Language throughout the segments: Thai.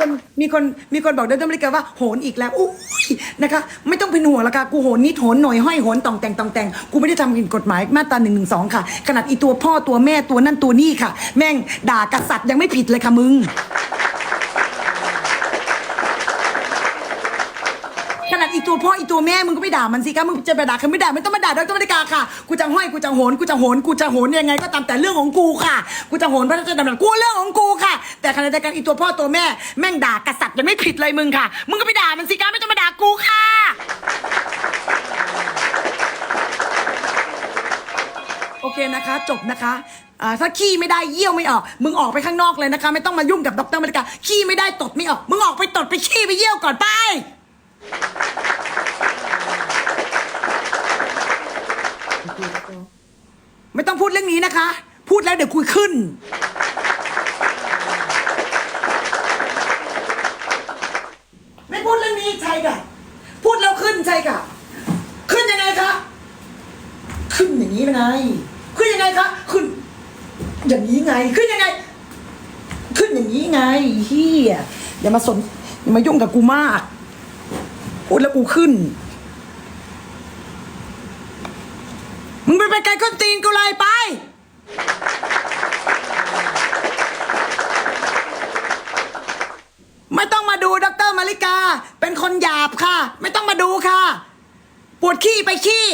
คนมีคนมีคนบอกดรมริกาว่าโหนอีกแล้วอุ้ยนะคะไม่ต้องเป็นห่วงละค่ะกูโหนนิดโหนหน่อยห้อยโหนต่องแต่งต่องแต่งกูไม่ได้ทำผิดกฎหมายมาตราหนึ่งหนึ่งสองค่ะ ขนาดอีตัวพ่อตัวแม่ตัวนั่นตัวนี่ค่ะ แม่งด่ากษัตริย์ยังไม่ผิดเลยค่ะมึง ขนาดอีตัวพ่ออีตัวแม่มึงก็ไม่ด่ามันสิคะมึงจะไปด่าใครไม่ด่าไม่ต้องมาด่าดรมริกาค่ะกูจะห้อยกูจะโหนกูจะโหนกูจะโหนยังไง ก็ตามแต่เรื่องของกูค่ะ กูจะโหนพระราชดำรัสกูเรื่องของกูค่ะ แต่ขณะเดียวกันอีตัวพ่อตัวแม่ แม่งด่ากษัตริย์ยังไม่ผิดเลยมึงค่ะ มึงก็ไปด่ามันสิคะไม่ต้องมาด่ากูค่ะโอเคนะคะ จบนะคะอ่าถ้าขี้ไม่ได้เยี่ยวไม่ออก มึงออกไปข้างนอกเลยนะคะ ไม่ต้องมายุ่งกับดรมริกาขี้ไม่ได้ตดไม่ออก มึงออกไปตดไปขี้ไปเยี่ยวก่อนไป ไม่ต้องพูดเรื่องนี้นะคะ พูดแล้วเดี๋ยวคุยขึ้น ไม่พูดเรื่องนี้ใช่ค่ะ พูดแล้วขึ้นใช่ค่ะ ขึ้นยังไงคะ ขึ้นอย่างนี้ไง ขึ้นยังไงคะ ขึ้น อย่างนี้ไง ขึ้นยังไง ขึ้นอย่างนี้ไงเฮียอย่ามาสนอย่ามายุ่งกับกูมาก พูดแล้วกูขึ้น มึงไปไปไกลก้นตีนกูเลยไป ไม่ต้องมาดูดรมาริกา เป็นคนหยาบค่ะ ไม่ต้องมาดูค่ะ ปวดขี้ไปขี้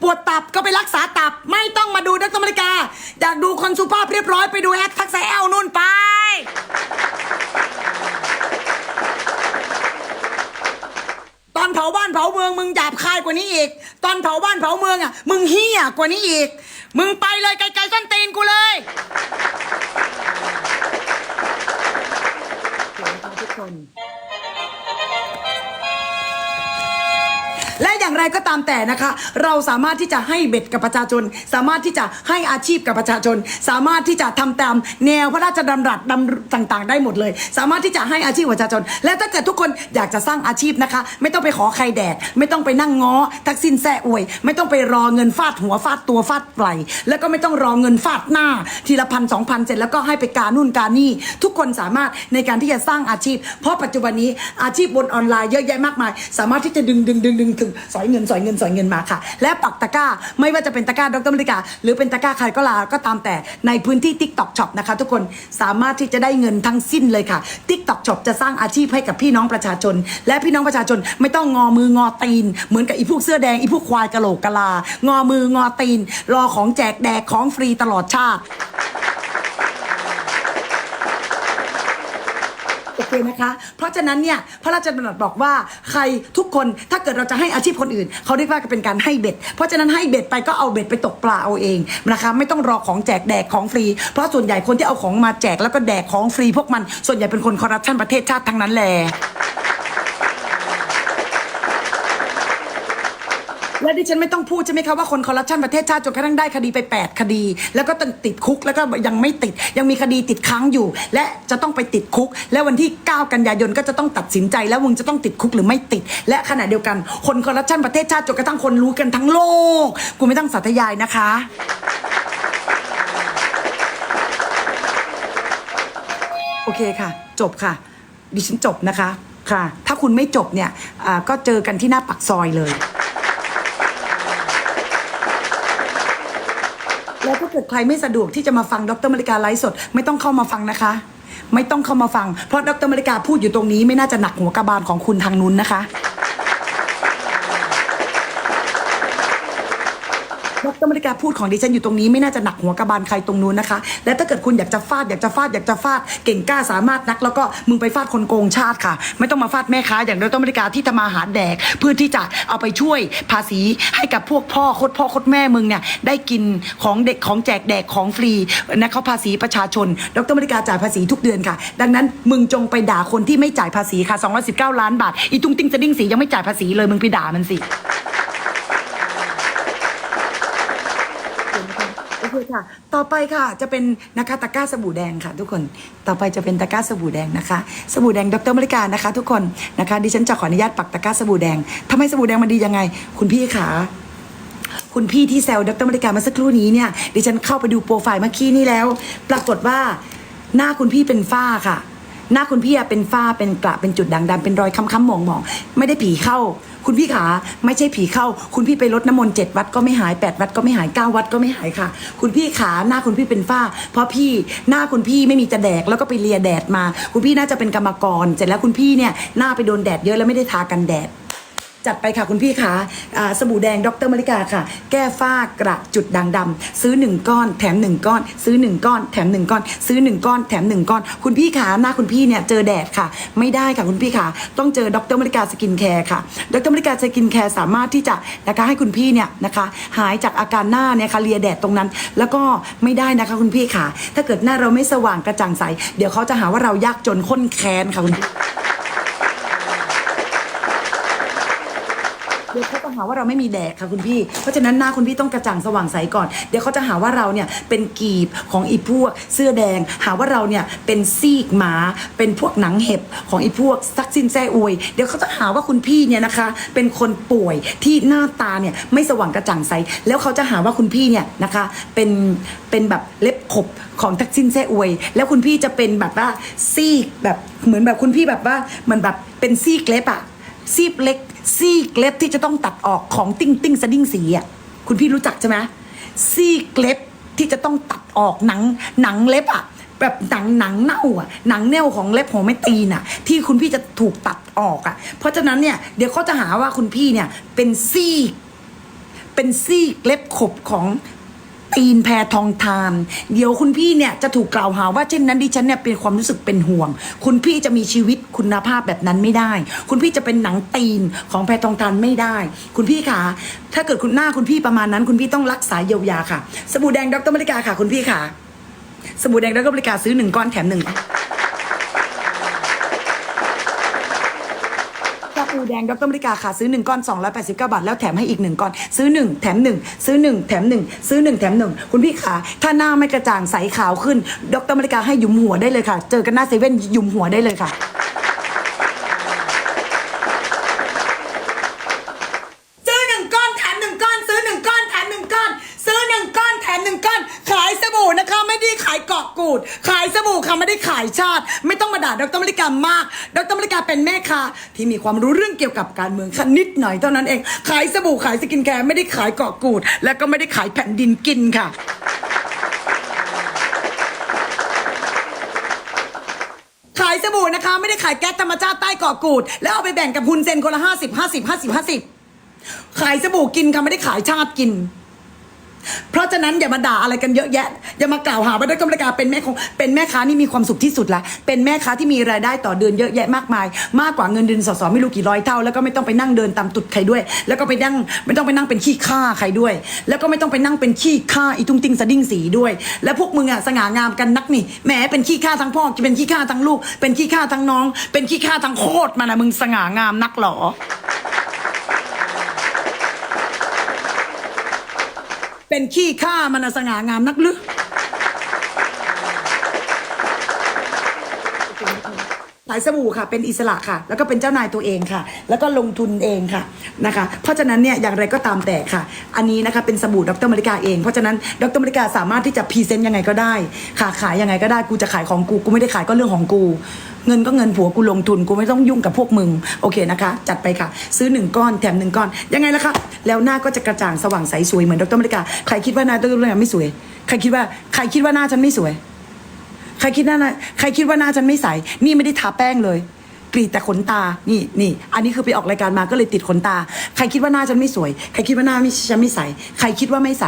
ปวดตับก็ไปรักษาตับ ไม่ต้องมาดูดรมาริกา อยากดูคนสุภาพเรียบร้อยไปดูแอดทักษะแอลนู่นไปตอนเผาบ้านเผาเมืองมึงหยาบคายกว่านี้อีก ตอนเผาบ้านเผาเมืองอะ มึงเฮี้ยกว่านี้อีก มึงไปเลยไกลๆส้นตีนกูเลยทุกคน และและอย่างไรก็ตามแต่นะคะ เราสามารถที่จะให้เบ็ดกับประชาชน สามารถที่จะให้อาชีพกับประชาชน สามารถที่จะทำตามแนวพระราชดำรัสดำต่างๆ ได้หมดเลย สามารถที่จะให้อาชีพประชาชน และถ้าเกิดทุกคนอยากจะสร้างอาชีพนะคะ ไม่ต้องไปขอใครแดก ไม่ต้องไปนั่งง้อทักษิณแซ่อวย ไม่ต้องไปรอเงินฟาดหัวฟาดตัวฟาดไหลแล้วก็ไม่ต้องรอเงินฟาดหน้า ทีละพันสองพันเสร็จแล้วก็ให้ไปการนู่นการนี่ ทุกคนสามารถในการที่จะสร้างอาชีพ เพราะปัจจุบันนี้อาชีพบนออนไลน์เยอะแยะมากมาย สามารถที่จะดึงดึงดึงดึงถึงสอยเงินสอยเงินสอยเงินมาค่ะ และปักตะกร้าไม่ว่าจะเป็นตะกร้าดรมริกา หรือเป็นตะกร้าใครก็ลาก็ตามแต่ในพื้นที่ TikTok Shop นะคะ ทุกคนสามารถที่จะได้เงินทั้งสิ้นเลยค่ะ TikTok Shop จะสร้างอาชีพให้กับพี่น้องประชาชน และพี่น้องประชาชนไม่ต้องงอมืองอตีน เหมือนกับอีพวกเสื้อแดงอีพวกควายกะโหลกกะลางอมืองอตีน รอของแจกแดกของฟรีตลอดชาติ โอเคนะคะ เพราะฉะนั้นเนี่ยพระราชบัญญัติบอกว่าใครทุกคนถ้าเกิดเราจะให้อาชีพคนอื่น เขาเรียกว่าเป็นการให้เบ็ด เพราะฉะนั้นให้เบ็ดไปก็เอาเบ็ดไปตกปลาเอาเองนะคะไม่ต้องรอของแจกแดกของฟรี เพราะส่วนใหญ่คนที่เอาของมาแจกแล้วก็แดกของฟรี พวกมันส่วนใหญ่เป็นคนคอร์รัปชันประเทศชาติทั้งนั้นแหละ และดิฉันไม่ต้องพูดใช่ไหมคะว่าคนคอร์รัปชันประเทศชาติจนกระทั่งได้คดีไป 8 คดี แล้วก็ต้องติดคุกแล้วก็ยังไม่ติดยังมีคดีติดค้างอยู่ และจะต้องไปติดคุก และวันที่ 9 กันยายนก็จะต้องตัดสินใจ แล้วมึงจะต้องติดคุกหรือไม่ติด และขณะเดียวกัน คนคอร์รัปชันประเทศชาติจนกระทั่งคนรู้กันทั้งโลกกูไม่ต้องสาธยายนะคะโอเคค่ะ จบค่ะ ดิฉันจบนะคะค่ะ ถ้าคุณไม่จบเนี่ยอ่าก็เจอกันที่หน้าปักซอยเลย แล้วถ้าเกิด ใครไม่สะดวกที่จะมาฟังดรมริกาไลฟ์สด ไม่ต้องเข้ามาฟังนะคะ ไม่ต้องเข้ามาฟัง เพราะดรมริกาพูดอยู่ตรงนี้ไม่น่าจะหนักหัวกระบาลของคุณทางนู้นนะคะ ดรมริกาพูดของดิฉันอยู่ตรงนี้ไม่น่าจะหนักหัวกระบาลใครตรงนู้นนะคะ และถ้าเกิดคุณอยากจะฟาดอยากจะฟาดอยากจะฟาดเก่งกล้าสามารถนัก แล้วก็มึงไปฟาดคนโกงชาติค่ะ ไม่ต้องมาฟาดแม่ค้าอย่างดรมริกาที่ทำมาหาแดกเพื่อที่จะเอาไปช่วยภาษีให้กับพวกพ่อโคตรพ่อโคตรแม่มึงเนี่ยได้กินของเด็กของแจกแดกของฟรีนะเขาภาษีประชาชน ดรมริกาจ่ายภาษีทุกเดือนค่ะ ดังนั้นมึงจงไปด่าคนที่ไม่จ่ายภาษีค่ะ219 ล้านบาทอีตุ้งติ้งจะดิ้งสียังไม่จ่ายภาษีเลยมึงไปด่ามันสิ โอเค่ะ ต่อไปค่ะจะเป็นนะคะตะกร้าสบู่แดงค่ะ ทุกคน ต่อไปจะเป็นตะกร้าสบู่แดงนะคะ สบู่แดงดรมริกานะคะ ทุกคนนะคะดิฉันจะขออนุญาตปักตะกร้าสบู่แดงทำไมสบู่แดงมันดียังไง คุณพี่ขาคุณพี่ที่แซวดรมริกาเมื่อสักครู่นี้เนี่ยดิฉันเข้าไปดูโปรไฟล์เมื่อกี้นี้แล้ว ปรากฏว่าหน้าคุณพี่เป็นฝ้าค่ะ หน้าคุณพี่อะเป็นฝ้าเป็นกระเป็นจุดด่างดำเป็นรอยค้ำๆหมองๆไม่ได้ผีเข้า คุณพี่ขาไม่ใช่ผีเข้า คุณพี่ไปลดน้ำมนต์เจ็ดวัดก็ไม่หายแปดวัดก็ไม่หายเก้าวัดก็ไม่หายค่ะ คุณพี่ขาหน้าคุณพี่เป็นฝ้า เพราะพี่หน้าคุณพี่ไม่มีจะแดกแล้วก็ไปเลียแดดมา คุณพี่น่าจะเป็นกรรมกร เสร็จแล้วคุณพี่เนี่ยหน้าไปโดนแดดเยอะแล้วไม่ได้ทากันแดด จัดไปค่ะคุณพี่ขาอ่าสบู่แดงดรมริกาค่ะ แก้ฝ้ากระจุดด่างดำซื้อ 1 ก้อน แถม 1 ก้อน ซื้อ 1 ก้อน แถม 1 ก้อน ซื้อ 1 ก้อน แถม 1 ก้อน คุณพี่ขาหน้าคุณพี่เนี่ยเจอแดดค่ะ ไม่ได้ค่ะคุณพี่ขาต้องเจอดรมริกาสกินแคร์ค่ะ ดรมริกาสกินแคร์สามารถที่จะนะคะให้คุณพี่เนี่ยนะคะหายจากอาการหน้าเนี่ยค่ะเลียแดดตรงนั้น แล้วก็ไม่ได้นะคะคุณพี่ขาถ้าเกิดหน้าเราไม่สว่างกระจ่างใส เดี๋ยวเขาจะหาว่าเรายากจนข้นแค้นค่ะคุณพี่ เดี๋ยวเขาจะหาว่าเราไม่มีแดดค่ะคุณพี่ เพราะฉะนั้นหน้าคุณพี่ต้องกระจ่างสว่างใสก่อน เดี๋ยวเขาจะหาว่าเราเนี่ยเป็นกีบของอีพวกเสื้อแดง หาว่าเราเนี่ยเป็นซีกหมา เป็นพวกหนังเห็บของอีพวกซักซินแซ่อวย เดี๋ยวเขาจะหาว่าคุณพี่เนี่ยนะคะ เป็นคนป่วยที่หน้าตาเนี่ยไม่สว่างกระจ่างใส แล้วเขาจะหาว่าคุณพี่เนี่ยนะคะ เป็นเป็นแบบเล็บขบของทักซินแซ่อวย แล้วคุณพี่จะเป็นแบบว่าซีกแบบเหมือนแบบคุณพี่แบบว่าเหมือนแบบเป็นซีกเล็บอะซีบเล็ก ซี่เล็บที่จะต้องตัดออกของติ้งติ้งสดิ้งสีอะคุณพี่รู้จักใช่ไหมซี่เล็บที่จะต้องตัดออกหนังหนังเล็บอะแบบหนังหนังเน่าอะหนังเน่าของเล็บของไม่ตีนอะ ที่คุณพี่จะถูกตัดออกอะ เพราะฉะนั้นเนี่ยเดี๋ยวเขาจะหาว่าคุณพี่เนี่ยเป็นซี่ เป็นซี่เล็บขบของ ตีนแพทองทานเดี๋ยวคุณพี่เนี่ยจะถูกกล่าวหาว่าเช่นนั้นดิฉันเนี่ยเป็นความรู้สึกเป็นห่วง คุณพี่จะมีชีวิตคุณภาพแบบนั้นไม่ได้ คุณพี่จะเป็นหนังตีนของแพทองทานไม่ได้ คุณพี่คะถ้าเกิดคุณหน้าคุณพี่ประมาณนั้น คุณพี่ต้องรักษาเยียวยาค่ะ สบู่แดงดรมริกาค่ะ คุณพี่ค่ะ สบู่แดงดรมริกาซื้อหนึ่งก้อนแถมหนึ่ง กาปู แดงดรมริกาค่ะซื้อ 1 ก้อน 289 บาท แล้วแถมให้อีก 1 ก้อน ซื้อ 1 แถม 1 ซื้อ 1 แถม 1 ซื้อ 1 แถม 1 คุณพี่ขาถ้าหน้าไม่กระจ่างใสขาวขึ้น ดรมริกาให้หยุมหัวได้เลยค่ะ เจอกันหน้าเซเว่นหยุมหัวได้เลยค่ะ ซื้อหนึ่งก้อนแถมหนึ่งก้อน ซื้อหนึ่งก้อนแถมหนึ่งก้อน ซื้อหนึ่งก้อนแถมหนึ่งก้อน ขายสบู่นะคะ ไม่ได้ขายเกาะกูด ขายสบู่ค่ะไม่ได้ขายชาติ ไม่ต้องมาด่าดรมริกามาก ดรมริกาเป็นแม่ค้าที่มีความรู้เรื่องเกี่ยวกับการเมืองค่ะนิดหน่อยเท่านั้นเอง ขายสบู่ขายสกินแคร์ไม่ได้ขายเกาะกูด และก็ไม่ได้ขายแผ่นดินกินค่ะขายสบู่นะคะ ไม่ได้ขายแก๊สธรรมชาติใต้เกาะกูด แล้วเอาไปแบ่งกับฮุนเซนคนละห้าสิบห้าสิบห้าสิบห้าสิบขายสบู่กินค่ะไม่ได้ขายชาติกิน เพราะฉะนั้นอย่ามาด่าอะไรกันเยอะแยะ อย่ามากล่าวหาว่าได้กำลังการเป็นแม่ของเป็นแม่ค้านี่มีความสุขที่สุดละเป็นแม่ค้าที่มีรายได้ต่อเดือนเยอะแยะมากมาย มากกว่าเงินเดือนสสไม่รู้กี่ร้อยเท่า แล้วก็ไม่ต้องไปนั่งเดินตามตุดใครด้วย แล้วก็ไปนั่งไม่ต้องไปนั่งเป็นขี้ข้าใครด้วย แล้วก็ไม่ต้องไปนั่งเป็นขี้ข้าอีตุ้งติงสะดิ้งสีด้วย แล้วพวกมึงอะสง่างามกันนักนี่แหมเป็นขี้ข้าทั้งพ่อเป็นขี้ข้าทั้งลูก เป็นขี้ข้าทั้งน้อง เป็นขี้ข้าทั้งโคตรมันะมึงสง่างามนักหรอ เป็นขี้ข้ามันอะสง่างามนักหรือ ขายสบู่ค่ะ เป็นอิสระค่ะ แล้วก็เป็นเจ้านายตัวเองค่ะ แล้วก็ลงทุนเองค่ะนะคะ เพราะฉะนั้นเนี่ยอย่างไรก็ตามแต่ค่ะ อันนี้นะคะเป็นสบู่ดรมริกาเอง เพราะฉะนั้นดรมริกาสามารถที่จะพรีเซนต์ยังไงก็ได้ค่ะขายยังไงก็ได้กูจะขายของกูกูไม่ได้ขายก็เรื่องของกู เงินก็เงินผัวกูลงทุนกูไม่ต้องยุ่งกับพวกมึงโอเคนะคะ จัดไปค่ะ ซื้อหนึ่งก้อนแถมหนึ่งก้อนยังไงล่ะคะแล้วหน้าก็จะกระจ่างสว่างใสสวยเหมือนดรมริกาใครคิดว่าหน้าดรมริกาไม่สวยใครคิดว่าใครคิดว่าหน้าฉันไม่สวย ใครคิดว่าหน้าใครคิดว่าหน้าฉันไม่ใส นี่ไม่ได้ทาแป้งเลย กรีดแต่ขนตา นี่นี่ อันนี้คือไปออกรายการมาก็เลยติดขนตา ใครคิดว่าหน้าฉันไม่สวย ใครคิดว่าหน้าไม่ฉันไม่ใส ใครคิดว่าไม่ใส